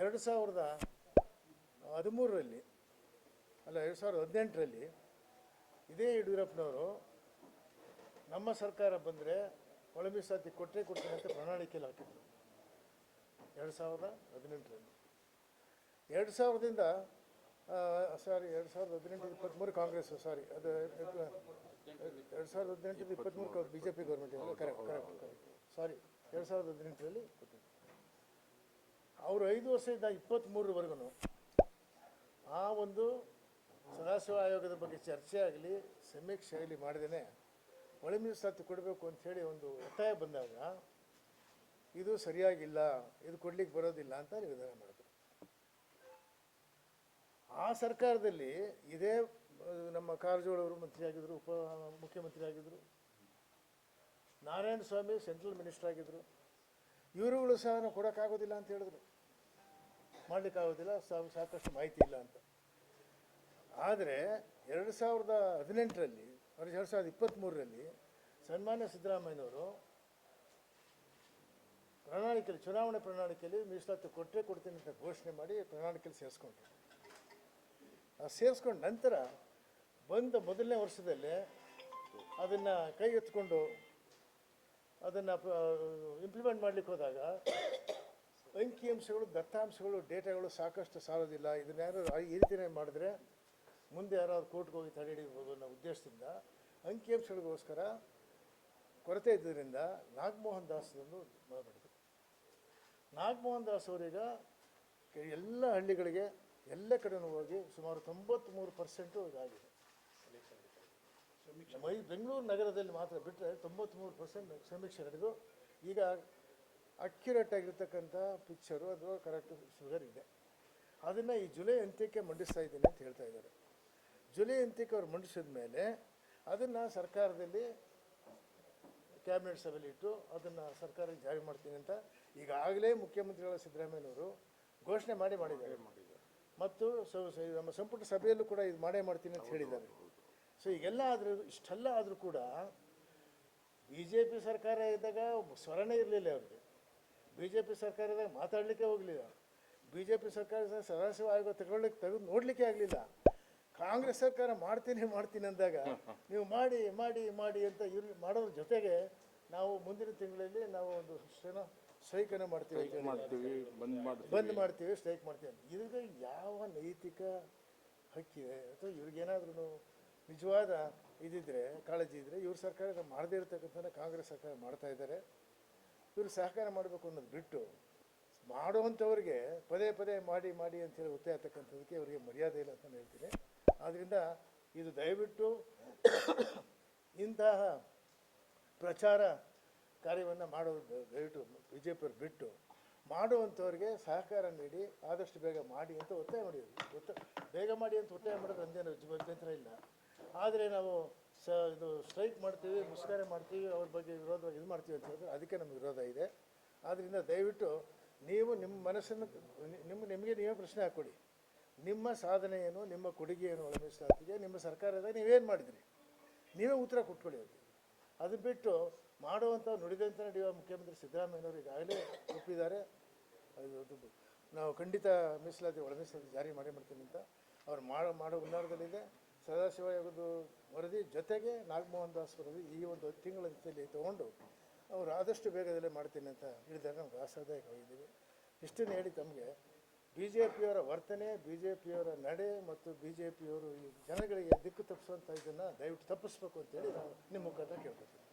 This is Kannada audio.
ಎರಡು ಸಾವಿರದ ಹದಿಮೂರರಲ್ಲಿ, ಅಲ್ಲ ಎರಡು ಸಾವಿರದ ಹದಿನೆಂಟರಲ್ಲಿ ಇದೇ ಯಡಿಯೂರಪ್ಪನವರು ನಮ್ಮ ಸರ್ಕಾರ ಬಂದರೆ ಒಳ ಮೀಸಲಾತಿ ಕೊಟ್ಟರೆ ಕೊಡ್ತೀನಿ ಅಂತ ಪ್ರಣಾಳಿಕೆಯಲ್ಲಿ ಹಾಕಿದ್ರು. ಎರಡು ಸಾವಿರದ ಹದಿನೆಂಟರಲ್ಲಿ. ಎರಡು ಸಾವಿರದಿಂದ ಸಾರಿ ಎರಡು ಸಾವಿರದ ಹದಿನೆಂಟು ಇಪ್ಪತ್ತ್ಮೂರು ಕಾಂಗ್ರೆಸ್ ಸಾರಿ ಅದು, ಎರಡು ಸಾವಿರದ ಹದಿನೆಂಟು ಇಪ್ಪತ್ತ್ಮೂರು B J P government correct correct sorry ಎರಡು ಸಾವಿರದ ಹದಿನೆಂಟರಲ್ಲಿ ಅವರು ಐದು ವರ್ಷದಿಂದ ಇಪ್ಪತ್ತ್ಮೂರವರೆಗೂ ಆ ಒಂದು ಸದಾಶಿವ ಆಯೋಗದ ಬಗ್ಗೆ ಚರ್ಚೆ ಆಗಲಿ, ಸಮೀಕ್ಷೆ ಆಗಲಿ ಮಾಡಿದೇನೆ ಒಳ ಮೀಸಲಾತಿ ಕೊಡಬೇಕು ಅಂಥೇಳಿ ಒಂದು ಒತ್ತಾಯ ಬಂದಾಗ, ಇದು ಸರಿಯಾಗಿಲ್ಲ, ಇದು ಕೊಡ್ಲಿಕ್ಕೆ ಬರೋದಿಲ್ಲ ಅಂತ ನಿರ್ಧಾರ ಮಾಡಿದ್ರು. ಆ ಸರ್ಕಾರದಲ್ಲಿ ಇದೇ ನಮ್ಮ ಕಾರಜೋಳವರು ಮಂತ್ರಿ ಆಗಿದ್ರು ಉಪ ಮುಖ್ಯಮಂತ್ರಿ ಆಗಿದ್ರು, ನಾರಾಯಣ ಸ್ವಾಮಿ ಸೆಂಟ್ರಲ್ ಮಿನಿಸ್ಟರ್ ಆಗಿದ್ರು, ಇವರುಗಳು ಸಹ ನಾವು ಕೊಡೋಕ್ಕಾಗೋದಿಲ್ಲ ಅಂತ ಹೇಳಿದ್ರು. ಮಾಡಲಿಕ್ಕಾಗೋದಿಲ್ಲ ಸಾಕಷ್ಟು ಮಾಹಿತಿ ಇಲ್ಲ ಅಂತ. ಆದರೆ ಎರಡು ಸಾವಿರದ ಹದಿನೆಂಟರಲ್ಲಿ ಎರಡು ಸಾವಿರದ ಇಪ್ಪತ್ತ್ಮೂರರಲ್ಲಿ ಸನ್ಮಾನ್ಯ ಸಿದ್ದರಾಮಯ್ಯನವರು ಪ್ರಣಾಳಿಕೆಯಲ್ಲಿ, ಚುನಾವಣೆ ಪ್ರಣಾಳಿಕೆಯಲ್ಲಿ ಮೀಸಲಾತಿ ಕೊಟ್ಟರೆ ಕೊಡ್ತೀನಿ ಅಂತ ಘೋಷಣೆ ಮಾಡಿ ಪ್ರಣಾಳಿಕೆಯಲ್ಲಿ ಸೇರಿಸ್ಕೊಂಡ್ರು. ಆ ಸೇರಿಸ್ಕೊಂಡ ನಂತರ ಬಂದ ಮೊದಲನೇ ವರ್ಷದಲ್ಲೇ ಅದನ್ನು ಕೈಗೆತ್ಕೊಂಡು ಅದನ್ನು ಇಂಪ್ಲಿಮೆಂಟ್ ಮಾಡಲಿಕ್ಕೆ ಹೋದಾಗ ಅಂಕಿಅಂಶಗಳು ದತ್ತಾಂಶಗಳು, ಡೇಟಾಗಳು ಸಾಕಷ್ಟು ಸಾಲೋದಿಲ್ಲ. ಇದನ್ನ ಯಾರು ಈ ರೀತಿಯೇ ಮಾಡಿದ್ರೆ ಮುಂದೆ ಯಾರಾದ್ರು ಕೋರ್ಟ್ಗೆ ಹೋಗಿ ತಡೆ ಹಿಡಿಬೋದು ಅನ್ನೋ ಉದ್ದೇಶದಿಂದ ಅಂಕಿಅಂಶಗಳಿಗೋಸ್ಕರ ಕೊರತೆ ಇದ್ದರಿಂದ ನಾಗಮೋಹನ್ ದಾಸ್ದೊಂದು ಮಾಡಿದ್ರು ನಾಗಮೋಹನ್ ದಾಸ್ ಅವರೀಗ ಎಲ್ಲ ಹಳ್ಳಿಗಳಿಗೆ, ಎಲ್ಲ ಕಡೆನೂ ಹೋಗಿ ಸುಮಾರು ತೊಂಬತ್ತ್ಮೂರು ಪರ್ಸೆಂಟು ಇದಾಗಿದೆ ಮೈ ಬೆಂಗಳೂರು ನಗರದಲ್ಲಿ ಮಾತ್ರ ಬಿಟ್ಟರೆ ತೊಂಬತ್ತ್ಮೂರು ಪರ್ಸೆಂಟ್ ಸಮೀಕ್ಷೆ ನಡೆದು ಈಗ ಅಕ್ಯುರೇಟ್ ಆಗಿರ್ತಕ್ಕಂಥ ಪಿಕ್ಚರು ಅದು ಕರೆಕ್ಟ್ ಶುಗರ್ ಇದೆ. ಅದನ್ನು ಈ ಜುಲೈ ಅಂತ್ಯಕ್ಕೆ ಮಂಡಿಸ್ತಾ ಇದ್ದೀನಿ ಅಂತ ಹೇಳ್ತಾ ಇದ್ದಾರೆ. ಜುಲೈ ಅಂತ್ಯಕ್ಕೆ ಅವ್ರು ಮಂಡಿಸಿದ ಮೇಲೆ ಅದನ್ನು ಸರ್ಕಾರದಲ್ಲಿ ಕ್ಯಾಬಿನೆಟ್ ಸಭೆಯಲ್ಲಿ ಇಟ್ಟು ಅದನ್ನು ಸರ್ಕಾರಕ್ಕೆ ಜಾರಿ ಮಾಡ್ತೀನಿ ಅಂತ ಈಗಾಗಲೇ ಮುಖ್ಯಮಂತ್ರಿಗಳ ಸಿದ್ದರಾಮಯ್ಯನವರು ಘೋಷಣೆ ಮಾಡಿ ಮಾಡಿದ್ದಾರೆ. ಮತ್ತು ನಮ್ಮ ಸಂಪುಟ ಸಭೆಯಲ್ಲೂ ಕೂಡ ಇದು ಮಾಡೇ ಮಾಡ್ತೀನಿ ಅಂತ ಹೇಳಿದ್ದಾರೆ. ಸೊ ಈಗೆಲ್ಲ ಆದರೂ, ಇಷ್ಟೆಲ್ಲ ಆದರೂ ಕೂಡ ಬಿ ಜೆ ಪಿ ಸರ್ಕಾರ ಇದ್ದಾಗ ಸ್ವರಣೆ ಇರಲಿಲ್ಲ ಅವ್ರಿಗೆ. ಬಿ ಜೆ ಪಿ ಸರ್ಕಾರದಾಗ ಮಾತಾಡಲಿಕ್ಕೆ ಹೋಗಲಿಲ್ಲ. ಬಿ ಜೆ ಪಿ ಸರ್ಕಾರ ಸದಾಶಿವ ಆಯೋಗ ತಗೊಳ್ಳಿಕ್ಕೆ ತೆಗೆದು ನೋಡಲಿಕ್ಕೆ ಆಗಲಿಲ್ಲ. ಕಾಂಗ್ರೆಸ್ ಸರ್ಕಾರ ಮಾಡ್ತೀನಿ ಮಾಡ್ತೀನಿ ಅಂದಾಗ ನೀವು ಮಾಡಿ ಮಾಡಿ ಮಾಡಿ ಅಂತ ಇವ್ರು ಮಾಡೋದ್ರ ಜೊತೆಗೆ ನಾವು ಮುಂದಿನ ತಿಂಗಳಲ್ಲಿ ನಾವು ಒಂದು ಏನೋ ಸ್ಟ್ರೈಕನ್ನು ಮಾಡ್ತೀವಿ ಬಂದ್ ಮಾಡ್ತೀವಿ. ಸ್ಟ್ರೈಕ್ ಮಾಡ್ತೀವಿ ಅಂತ. ಇದ್ರಿಗೆ ಯಾವ ನೈತಿಕ ಹಕ್ಕಿದೆ ಅಥವಾ ಇವ್ರಿಗೇನಾದ್ರೂ ನಿಜವಾದ ಇದಿದ್ರೆ ಕಾಳಜಿ ಇದ್ದರೆ ಇವ್ರ ಸರ್ಕಾರ ಮಾಡದೇ ಇರ್ತಕ್ಕಂಥ ಕಾಂಗ್ರೆಸ್ ಸರ್ಕಾರ ಮಾಡ್ತಾ ಇದ್ದಾರೆ. ಇವ್ರು ಸಹಕಾರ ಮಾಡಬೇಕು ಅನ್ನೋದು ಬಿಟ್ಟು ಮಾಡುವಂಥವ್ರಿಗೆ ಪದೇ ಪದೇ ಮಾಡಿ ಮಾಡಿ ಅಂತೇಳಿ ಒತ್ತಾಯ ಆಗ್ತಕ್ಕಂಥದ್ದಕ್ಕೆ ಅವರಿಗೆ ಮರ್ಯಾದೆ ಇಲ್ಲ ಅಂತ ಹೇಳ್ತೀನಿ. ಆದ್ದರಿಂದ ಇದು ದಯವಿಟ್ಟು ಇಂತಹ ಪ್ರಚಾರ ಕಾರ್ಯವನ್ನು ಮಾಡೋದು ದಯವಿಟ್ಟು ಬಿ ಜೆ ಪಿಯವ್ರು ಬಿಟ್ಟು ಮಾಡುವಂಥವ್ರಿಗೆ ಸಹಕಾರ ನೀಡಿ ಆದಷ್ಟು ಬೇಗ ಮಾಡಿ ಅಂತ ಒತ್ತಾಯ ಮಾಡಿದ್ವಿ ಒತ್ತ, ಬೇಗ ಮಾಡಿ ಅಂತ ಒತ್ತಾಯ ಮಾಡೋದು ಅಂದೇನು ಅಭ್ಯಂತರ ಇಲ್ಲ. ಆದರೆ ನಾವು ಸ ಇದು ಸ್ಟ್ರೈಕ್ ಮಾಡ್ತೀವಿ, ಮುಷ್ಕರ ಮಾಡ್ತೀವಿ, ಅವ್ರ ಬಗ್ಗೆ ವಿರೋಧವಾಗಿ ಇದು ಮಾಡ್ತೀವಿ ಅಂತ ಹೇಳಿದ್ರೆ ಅದಕ್ಕೆ ನಮ್ಗೆ ವಿರೋಧ ಇದೆ. ಆದ್ದರಿಂದ ದಯವಿಟ್ಟು ನೀವು ನಿಮ್ಮ ಮನಸ್ಸನ್ನು, ನಿಮ್ಮ, ನಿಮಗೆ ನೀವೇ ಪ್ರಶ್ನೆ ಹಾಕ್ಕೊಡಿ ನಿಮ್ಮ ಸಾಧನೆ ಏನು ನಿಮ್ಮ ಕೊಡುಗೆ ಏನು ಒಳ ಮೀಸಲಾತಿಗೆ ನಿಮ್ಮ ಸರ್ಕಾರದ ನೀವೇನು ಮಾಡಿದ್ರಿ? ನೀವೇ ಉತ್ತರ ಕೊಟ್ಕೊಳ್ಳಿ ಅದು ಅದು ಬಿಟ್ಟು ಮಾಡುವಂಥ ನುಡಿದಂತ ನಡೆಯುವ ಮುಖ್ಯಮಂತ್ರಿ ಸಿದ್ದರಾಮಯ್ಯನವರು ಈಗಾಗಲೇ ಒಪ್ಪಿದ್ದಾರೆ. ನಾವು ಖಂಡಿತ ಮೀಸಲಾತಿ ಒಳ ಮೀಸಲಾತಿ ಜಾರಿ ಮಾಡಿ ಮಾಡ್ತೀನಿ ಅಂತ. ಅವ್ರು ಮಾಡೋ ಮಾಡೋ ಹುನ್ನಾರದಲ್ಲಿದೆ. ಸದಾಶಿವ ಒಂದು ವರದಿ ಜೊತೆಗೆ ನಾಗಮೋಹನ್ ದಾಸ್ ವರದಿ ಈ ಒಂದು ತಿಂಗಳ ಅಂತ್ಯದಲ್ಲಿ ತೊಗೊಂಡು ಅವರು ಆದಷ್ಟು ಬೇಗದಲ್ಲೇ ಮಾಡ್ತೀನಿ ಅಂತ ಹೇಳಿದಾಗ ನಮ್ಗೆ ಆಶಾದಾಯಕವಾಗಿದ್ದೀವಿ. ಇಷ್ಟನ್ನು ಹೇಳಿ ತಮಗೆ ಬಿ ಜೆ ಪಿಯವರ ವರ್ತನೆ ಬಿ ಜೆ ಪಿಯವರ ನಡೆ ಮತ್ತು ಬಿ ಜೆ ಪಿಯವರು ಈ ಜನಗಳಿಗೆ ದಿಕ್ಕು ತಪ್ಪಿಸುವಂಥ ಇದನ್ನು ದಯವಿಟ್ಟು ತಪ್ಪಿಸ್ಬೇಕು ಅಂತೇಳಿ ನಾವು ನಿಮ್ಮ ಮುಖಾಂತರ ಕೇಳ್ಕೊತೀವಿ